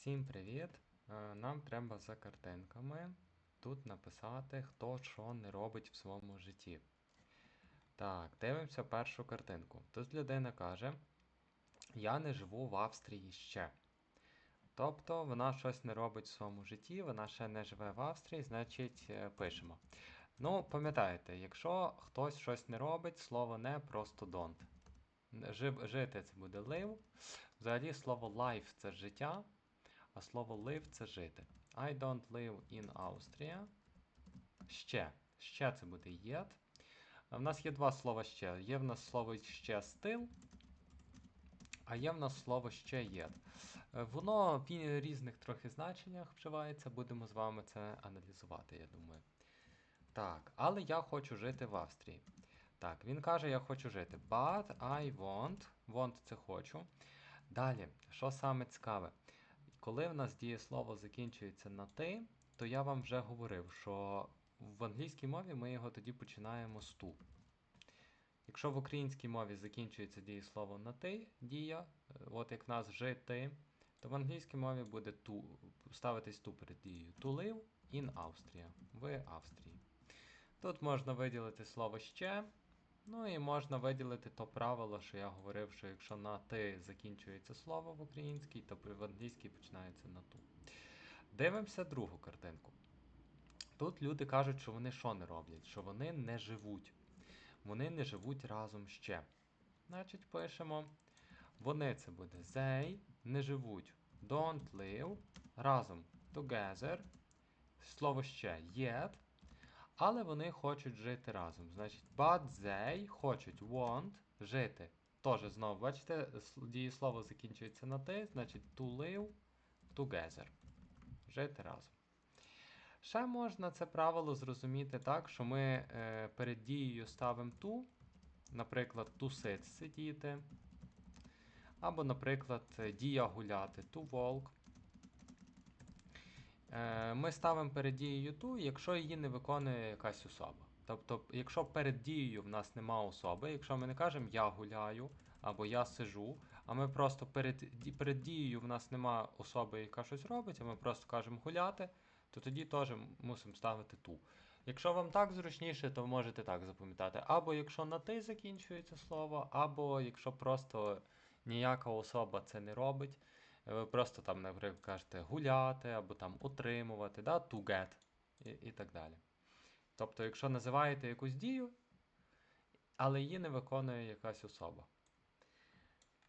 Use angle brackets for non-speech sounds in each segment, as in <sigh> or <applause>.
Всім привіт! Е, Нам треба за картинками тут написати, хто що не робить в своєму житті. Так, дивимося першу картинку. Тут людина каже: Я не живу в Австрії ще. Тобто вона щось не робить в своєму житті, вона ще не живе в Австрії, значить е, пишемо. Ну, пам'ятаєте, якщо хтось щось не робить, слово не просто don't. Жити це буде live. Взагалі слово life це життя, а слово live це жити. I don't live in Austria. Ще. Ще це буде yet. В нас є два слова ще. Є в нас слово ще still, а є в нас слово ще yet. Е, Воно в різних трохи значеннях вживається, будемо з вами це аналізувати, я думаю. Так, але я хочу жити в Австрії. Так, він каже, я хочу жити. But I want. Want це хочу. Далі, що саме цікаве? Коли в нас дієслово закінчується на ти, то я вам вже говорив, що в англійській мові ми його тоді починаємо з ту. Якщо в українській мові закінчується дієслово на ти, дія, е, от як в нас жити, то в англійській мові буде ту, ставитись ту перед дією. To live in Austria. В Австрії. Тут можна виділити слово ще. Ну і можна виділити то правило, що я говорив, що якщо на ти закінчується слово в українській, то в англійській починається на ту. Дивимося другу картинку. Тут люди кажуть, що вони що не роблять? Що вони не живуть. Вони не живуть разом ще. Значить, пишемо. Вони це буде they, не живуть. Don't live. Разом together. Слово ще yet. Але вони хочуть жити разом. Значить, but they хочуть want жити. Тоже знову, бачите, дієслово закінчується на ти, значить to live together. Жити разом. Ще можна це правило зрозуміти так, що ми е, перед дією ставимо ту, наприклад, тусить сидіти. Або, наприклад, дія гуляти, to walk. Е, Ми ставимо перед дією ту, якщо її не виконує якась особа. Тобто, якщо перед дією в нас нема особи, якщо ми не кажемо я гуляю або я сижу, а ми просто перед, перед дією в нас нема особи, яка щось робить, а ми просто кажемо гуляти, то тоді теж мусимо ставити ту. Якщо вам так зручніше, то можете так запам'ятати. Або якщо на ти закінчується слово, або якщо просто ніяка особа це не робить. Е, Ви просто там, наприклад, кажете гуляти або там утримувати, да, to get і, і так далі. Тобто, якщо називаєте якусь дію, але її не виконує якась особа.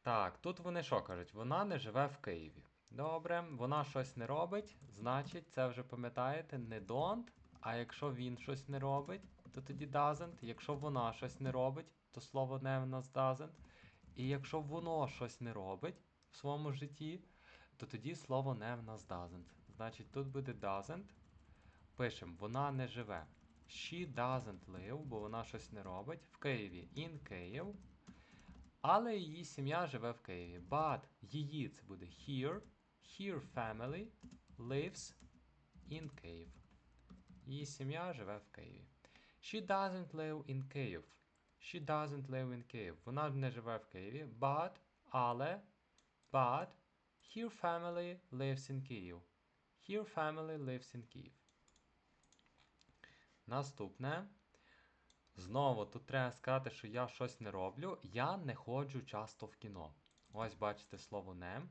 Так, тут вони що кажуть? Вона не живе в Києві. Добре, вона щось не робить, значить, це вже пам'ятаєте, не don't, а якщо він щось не робить, то тоді doesn't. Якщо вона щось не робить, то слово не в нас doesn't. І якщо воно щось не робить в своєму житті, то тоді слово не в нас doesn't. Значить, тут буде doesn't. Пишемо, вона не живе. She doesn't live, бо вона щось не робить. В Києві in Київ. Але її сім'я живе в Києві. But її це буде here. Her family lives in Kyiv. Її сім'я живе в Києві. She doesn't live in Kyiv. She doesn't live in Kyiv. Вона не живе в Києві. But, але, but, her family lives in Kyiv. Her family lives in Kyiv. Наступне. Знову тут треба сказати, що я щось не роблю. Я не ходжу часто в кіно. Ось бачите слово не.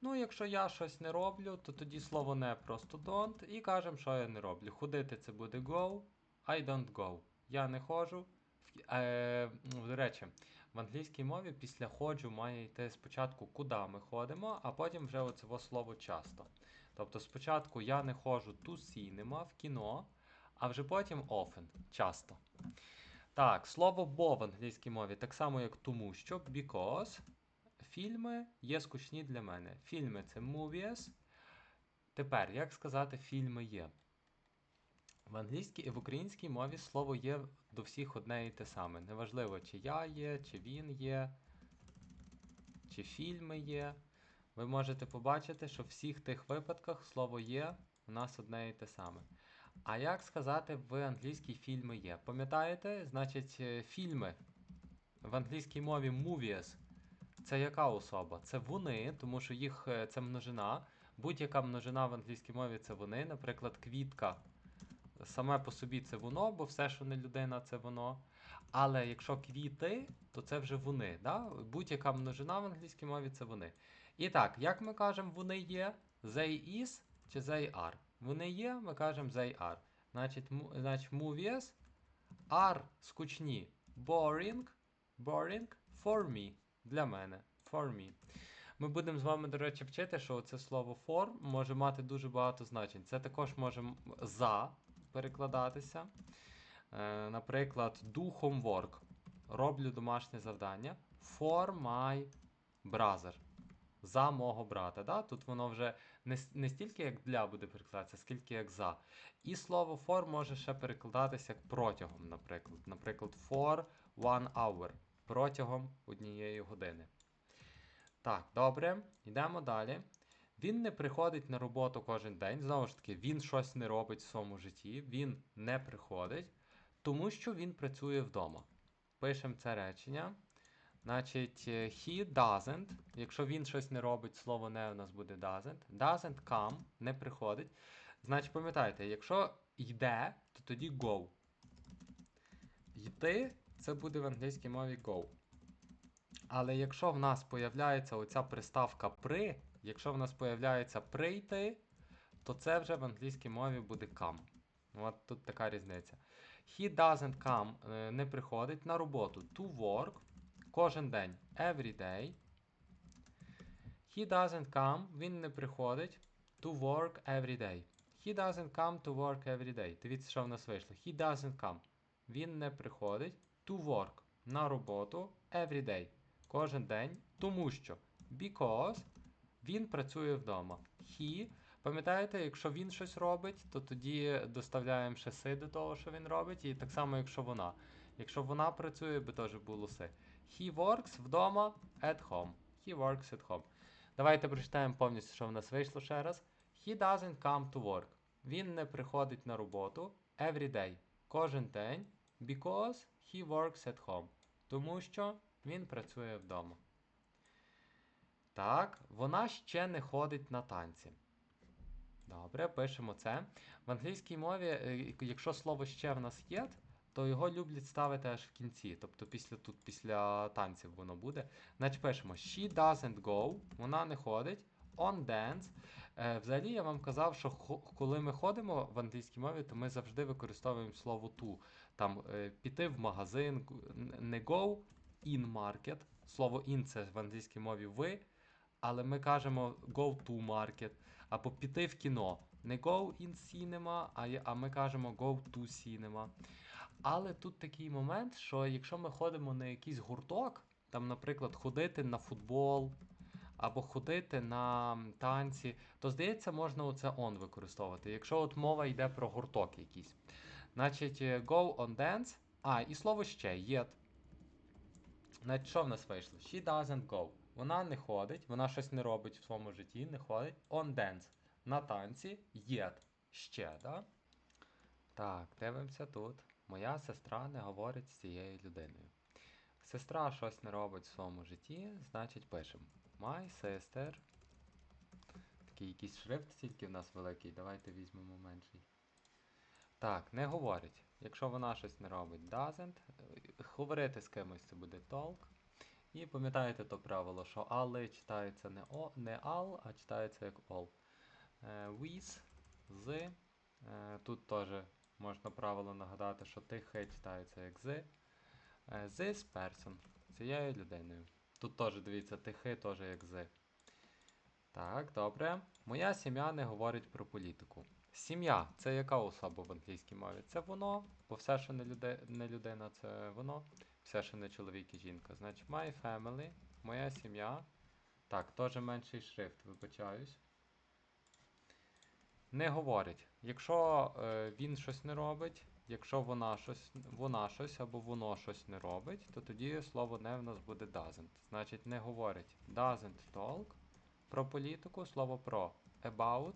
Ну, якщо я щось не роблю, то тоді слово не просто don't. І кажемо, що я не роблю. Ходити це буде go. I don't go. Я не ходжу. Е, до речі, в англійській мові після ходжу має йти спочатку, куди ми ходимо, а потім вже оце слово часто. Тобто спочатку я не ходжу to cinema в кіно, а вже потім often, часто. Так, слово бо в англійській мові так само, як тому що, because фільми є скучні для мене. Фільми це movies. Тепер, як сказати, фільми є? В англійській і в українській мові слово є до всіх одне і те саме. Неважливо, чи я є, чи він є, чи фільми є. Ви можете побачити, що в всіх тих випадках слово є у нас одне і те саме. А як сказати в англійській фільми є? Пам'ятаєте? Значить, е, фільми в англійській мові movies це яка особа? Це вони, тому що їх е, це множина. Будь-яка множина в англійській мові це вони. Наприклад, квітка саме по собі це воно, бо все, що не людина, це воно. Але якщо квіти, то це вже вони. Да? Будь-яка множина в англійській мові це вони. І так, як ми кажемо, вони є, they is чи they are? Вони є, ми кажемо they are. Значить, значить movies are скучні. Boring, boring for me. Для мене. For me. Ми будемо з вами, до речі, вчити, що це слово for може мати дуже багато значень. Це також може за перекладатися. Е, наприклад, do homework. Роблю домашнє завдання. For my brother. За мого брата. Да? Тут воно вже не, не стільки як для буде перекладатися, скільки як за. І слово for може ще перекладатися як протягом, наприклад. Наприклад, for one hour. Протягом однієї години. Так, добре, йдемо далі. Він не приходить на роботу кожен день. Знову ж таки, він щось не робить в своєму житті, він не приходить, тому що він працює вдома. Пишемо це речення. Значить, е, he doesn't. Якщо він щось не робить, слово не у нас буде doesn't. Doesn't come, не приходить. Значить, пам'ятайте, якщо йде, то тоді go. Йти це буде в англійській мові go. Але якщо в нас появляється оця приставка при, якщо в нас появляється прийти, то це вже в англійській мові буде come. От тут така різниця. He doesn't come е, не приходить на роботу. To work кожен день. Every day. He doesn't come, він не приходить. To work every day. He doesn't come to work every day. Дивіться, що в нас вийшло. He doesn't come. Він не приходить to work на роботу every day. Кожен день, тому що because він працює вдома. He, пам'ятаєте, якщо він щось робить, то тоді доставляємо ще си до того, що він робить, і так само, якщо вона. Якщо вона працює, би теж було си. He works вдома at home. He works at home. Давайте прочитаємо повністю, що в нас вийшло ще раз. He doesn't come to work. Він не приходить на роботу every day. Кожен день. Because he works at home. Тому що він працює вдома. Так, вона ще не ходить на танці. Добре, пишемо це. В англійській мові, е, якщо слово ще в нас є, то його люблять ставити аж в кінці. Тобто після тут, після танців воно буде. Значить пишемо She doesn't go, вона не ходить. On dance. Е, взагалі я вам казав, що коли ми ходимо в англійській мові, то ми завжди використовуємо слово to. Там е, піти в магазин, не go in market. Слово in це в англійській мові ви, але ми кажемо go to market. Або піти в кіно. Не go in cinema, а, а ми кажемо go to cinema. Але тут такий момент, що якщо ми ходимо на якийсь гурток, там, наприклад, ходити на футбол або ходити на танці, то здається, можна оце on використовувати. Якщо от мова йде про гурток якийсь. Значить, е, go on dance. А, і слово ще yet. Значить, що в нас вийшло? She doesn't go. Вона не ходить, вона щось не робить в своєму житті, не ходить. On dance. На танці yet. Ще, да? Так, дивимося тут. Моя сестра не говорить з цією людиною. Сестра щось не робить в своєму житті, значить пишемо. My sister. Такий якийсь шрифт тільки в нас великий. Давайте візьмемо менший. Так, не говорить. Якщо вона щось не робить, doesn't. Е, Говорити з кимось це буде talk. І пам'ятаєте то правило, що але читається не, о, не all, а читається як all. Е, with, з. Е, тут теж можна правило нагадати, що тихе читається як з. Е, This person. Цією людиною. Тут теж дивіться, тихи теж як з. Так, добре. Моя сім'я не говорить про політику. Сім'я це яка особа в англійській мові? Це воно, бо все, що не людина, це воно. Все, що не чоловік і жінка. Значить, my family, моя сім'я. Так, теж менший шрифт, вибачаюсь. Не говорить. Якщо е, він щось не робить, якщо вона щось, вона щось або воно щось не робить, то тоді слово не в нас буде doesn't. Значить, не говорить doesn't talk про політику, слово про about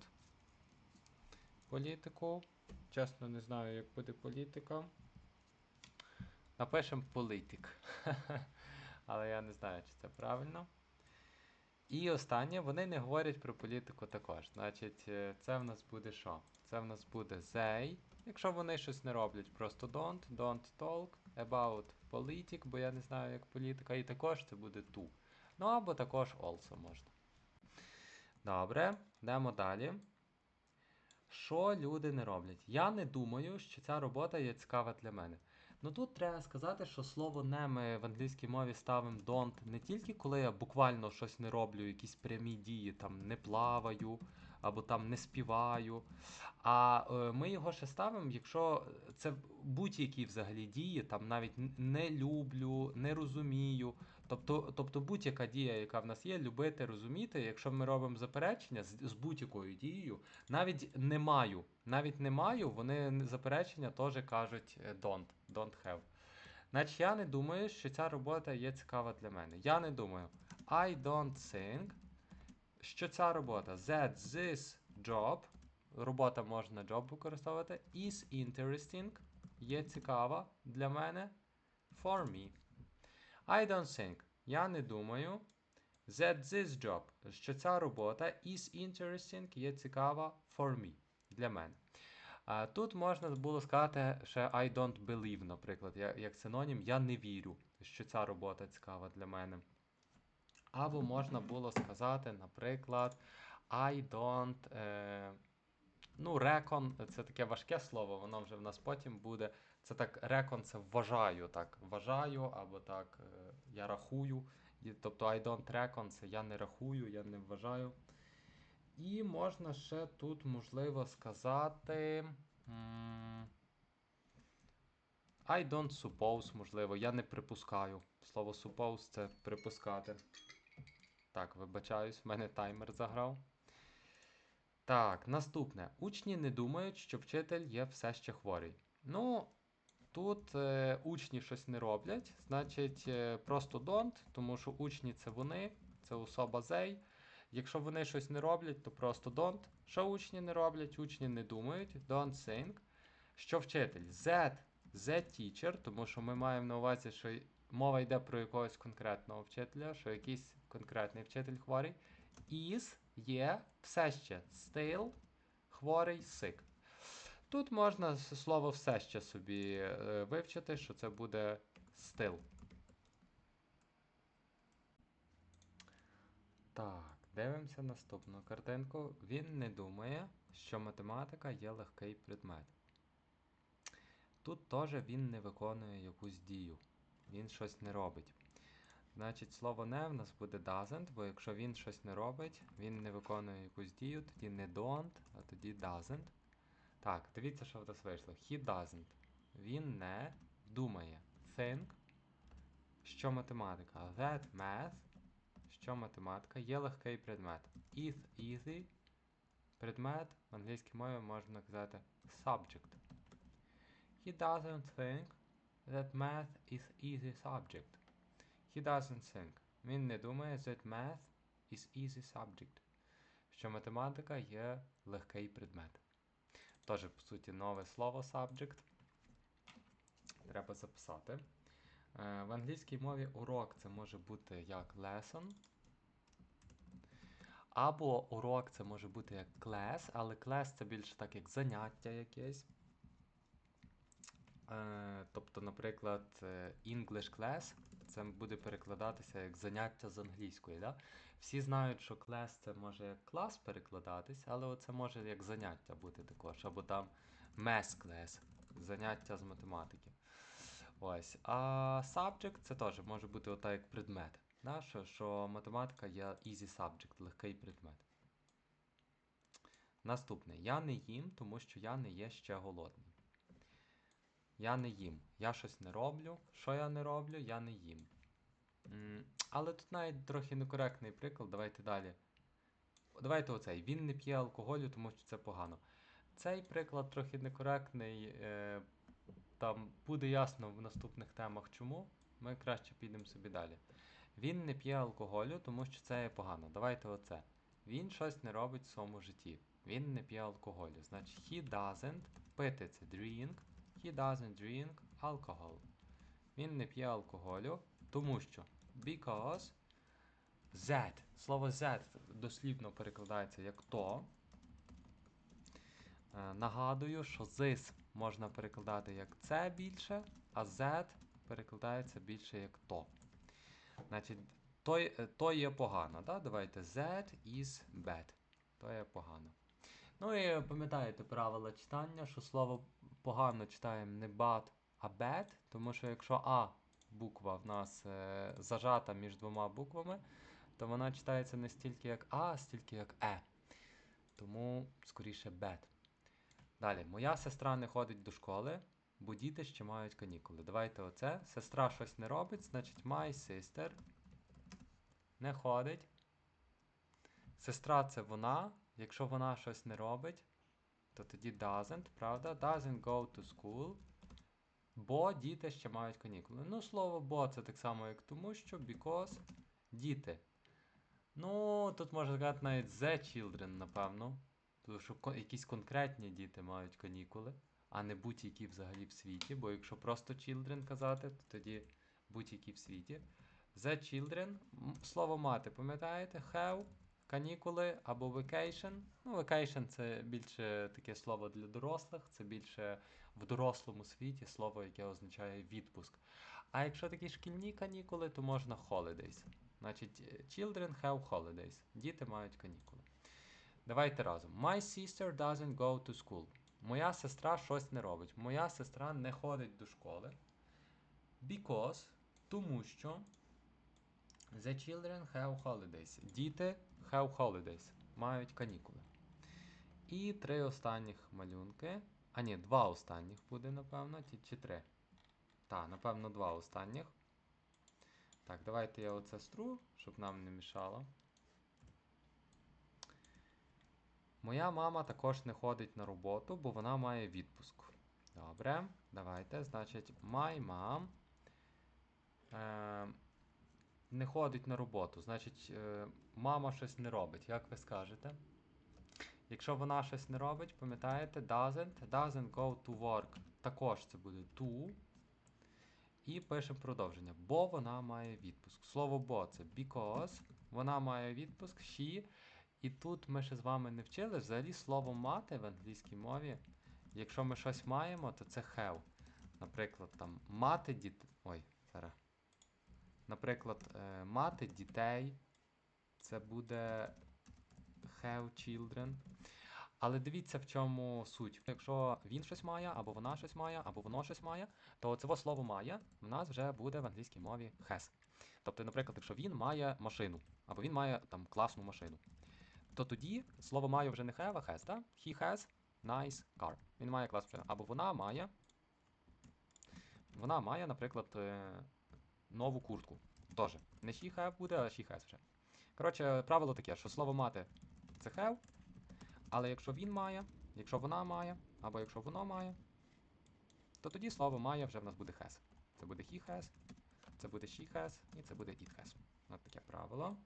політику. Чесно, не знаю, як буде політика. Напишемо політик. <laughs> але я не знаю, чи це правильно. І останнє, вони не говорять про політику також. Значить, е, це в нас буде що? Це в нас буде they. Якщо вони щось не роблять, просто don't, don't talk about politic, бо я не знаю, як політика, і також це буде to. Ну або також also можна. Добре, йдемо далі. Що люди не роблять? Я не думаю, що ця робота є цікава для мене. Ну тут треба сказати, що слово не ми в англійській мові ставимо don't не тільки коли я буквально щось не роблю, якісь прямі дії, там не плаваю або там не співаю. А е, ми його ще ставимо, якщо це будь-які взагалі дії, там навіть не люблю, не розумію. Тобто, тобто будь-яка дія, яка в нас є, любити, розуміти, якщо ми робимо заперечення з, з будь-якою дією, навіть не маю, навіть не маю, вони заперечення теж кажуть е, don't, don't have. Значить, я не думаю, що ця робота є цікава для мене. Я не думаю. I don't think, що ця робота that this job, робота можна job використовувати, is interesting, є цікава для мене for me. I don't think, я не думаю, that this job, що ця робота is interesting, є цікава for me, для мене. Тут можна було сказати ще I don't believe, наприклад, як, синонім, я не вірю, що ця робота цікава для мене. Або можна було сказати, наприклад, I don't. Е, ну, reckon це таке важке слово, воно вже в нас потім буде. Це так, reckon це вважаю, так, вважаю, або так, е, я рахую. Тобто I don't reckon це я не рахую, я не вважаю. І можна ще тут, можливо, сказати. I don't suppose, можливо, я не припускаю. Слово suppose це припускати. Так, вибачаюсь, в мене таймер заграв. Так, наступне. Учні не думають, що вчитель є все ще хворий. Ну, тут е, учні щось не роблять, значить, е, просто don't, тому що учні це вони, це особа they. Якщо вони щось не роблять, то просто don't. Що учні не роблять? Учні не думають, don't think. Що вчитель? That, the teacher, тому що ми маємо на увазі, що мова йде про якогось конкретного вчителя, що якийсь конкретний вчитель хворий. Is є все ще still хворий sick. Тут можна слово все ще собі е, вивчити, що це буде still. Так, дивимося наступну картинку. Він не думає, що математика є легкий предмет. Тут теж він не виконує якусь дію. Він щось не робить. Значить, слово не в нас буде doesn't, бо якщо він щось не робить, він не виконує якусь дію, тоді не don't, а тоді doesn't. Так, дивіться, що в нас вийшло. He doesn't. Він не думає. Think. Що математика? That math. Що математика? Є легкий предмет. Is easy. Предмет в англійській мові можна казати subject. He doesn't think that math is easy subject. He doesn't think. Він не думає that math is easy subject. Що математика є легкий предмет. Теж, по суті, нове слово subject. Треба записати. Е, В англійській мові урок це може бути як lesson. Або урок це може бути як class, але class це більше так як заняття якесь. Е, тобто, наприклад, е, English class це буде перекладатися як заняття з англійської. Да? Всі знають, що class це може як клас перекладатись, але це може як заняття бути також. Або там math class, заняття з математики. Ось. А subject це теж може бути ота як предмет. Да? Що, що математика є easy subject, легкий предмет. Наступне. Я не їм, тому що я не є ще голодний. Я не їм. Я щось не роблю. Що я не роблю? Я не їм. Але тут навіть трохи некоректний приклад. Давайте далі. Давайте оцей. Він не п'є алкоголю, тому що це погано. Цей приклад трохи некоректний. Е, там буде ясно в наступних темах чому. Ми краще підемо собі далі. Він не п'є алкоголю, тому що це є погано. Давайте оце. Він щось не робить в своєму житті. Він не п'є алкоголю. Значить, he doesn't пити це drink. He doesn't drink alcohol. Він не п'є алкоголю, тому що Because that. Слово that дослівно перекладається як то. Е, Нагадую, що this можна перекладати як це більше, а that перекладається більше як то. Значить, то, е, то є погано. Да? Давайте that is bad. То є погано. Ну і пам'ятаєте правила читання, що слово погано читаємо не bad, а bad, тому що якщо А буква в нас е, зажата між двома буквами, то вона читається не стільки як А, а стільки як Е. Тому скоріше bad. Далі, моя сестра не ходить до школи, бо діти ще мають канікули. Давайте оце. Сестра щось не робить, значить my sister не ходить. Сестра це вона. Якщо вона щось не робить, то тоді doesn't, правда? Doesn't go to school. Бо діти ще мають канікули. Ну, слово бо це так само, як тому що, because діти. Ну, тут можна сказати навіть the children, напевно. Тому що якісь конкретні діти мають канікули, а не будь-які взагалі в світі. Бо якщо просто children казати, то тоді будь-які в світі. The children, слово мати, пам'ятаєте? Have, канікули або vacation. Ну, vacation це більше таке слово для дорослих, це більше в дорослому світі слово, яке означає відпуск. А якщо такі шкільні канікули, то можна holidays. Значить, children have holidays. Діти мають канікули. Давайте разом. My sister doesn't go to school. Моя сестра щось не робить. Моя сестра не ходить до школи. Because, тому що the children have holidays. Діти have holidays. Мають канікули. І три останніх малюнки. А ні, два останніх буде, напевно, чи три. Так, напевно, два останніх. Так, давайте я оце стру, щоб нам не мішало. Моя мама також не ходить на роботу, бо вона має відпуск. Добре, давайте. Значить, my mom е, не ходить на роботу. Значить, е, мама щось не робить. Як ви скажете? Якщо вона щось не робить, пам'ятаєте, doesn't, doesn't go to work. Також це буде to. І пишемо продовження. Бо вона має відпуск. Слово бо це because. Вона має відпуск, she. І тут ми ще з вами не вчили взагалі слово мати в англійській мові. Якщо ми щось маємо, то це have. Наприклад, там мати дітей. Ой, зараз. Наприклад, е, мати дітей. Це буде have children. Але дивіться, в чому суть. Якщо він щось має, або вона щось має, або воно щось має, то це слово має в нас вже буде в англійській мові has. Тобто, наприклад, якщо він має машину, або він має там класну машину, то тоді слово має вже не have, а has, так? He has nice car. Він має класну машину. Або вона має. Вона має, наприклад, е, нову куртку. Тоже. Не she have буде, а she has вже. Коротше, правило таке, що слово мати це have, але якщо він має, якщо вона має, або якщо воно має, то тоді слово має вже в нас буде has. Це буде he has, це буде she has і це буде it has. От таке правило.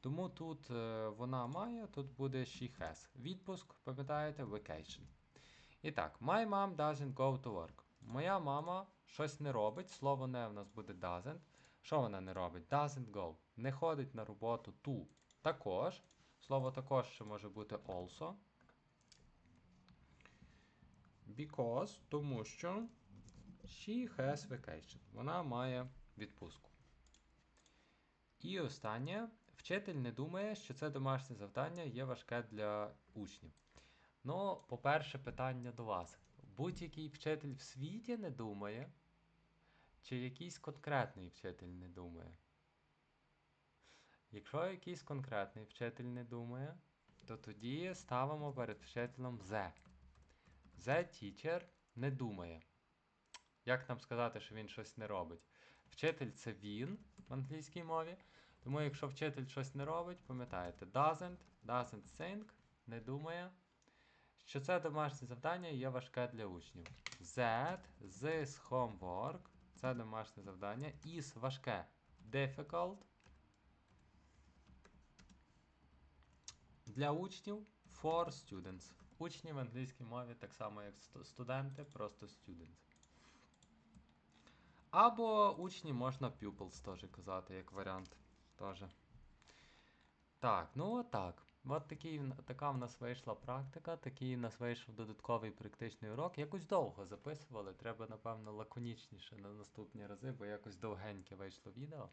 Тому тут е, вона має, тут буде she has. Відпуск, пам'ятаєте, vacation. І так, my mom doesn't go to work. Моя мама щось не робить, слово не в нас буде doesn't. Що вона не робить? Doesn't go. Не ходить на роботу to. Також. Слово також ще може бути also. Because, тому що she has vacation. Вона має відпустку. І останнє. Вчитель не думає, що це домашнє завдання є важке для учнів. Ну, по-перше, питання до вас. Будь-який вчитель в світі не думає, чи якийсь конкретний вчитель не думає? Якщо якийсь конкретний вчитель не думає, то тоді ставимо перед вчителем the. The teacher не думає. Як нам сказати, що він щось не робить? Вчитель це він в англійській мові. Тому якщо вчитель щось не робить, пам'ятаєте, doesn't, doesn't think, не думає, що це домашнє завдання є важке для учнів. That, this homework, це домашнє завдання, is важке, difficult. Для учнів for students. Учні в англійській мові так само, як студенти, просто students. Або учні можна pupils теж казати, як варіант. Теж. Так, ну отак. От такий, така в нас вийшла практика, такий в нас вийшов додатковий практичний урок. Якось довго записували, треба, напевно, лаконічніше на наступні рази, бо якось довгеньке вийшло відео.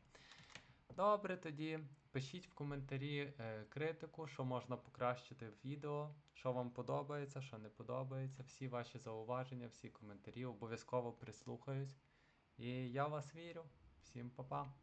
Добре, тоді пишіть в коментарі е, критику, що можна покращити в відео, що вам подобається, що не подобається. Всі ваші зауваження, всі коментарі обов'язково прислухаюсь. І я вас вірю. Всім па-па.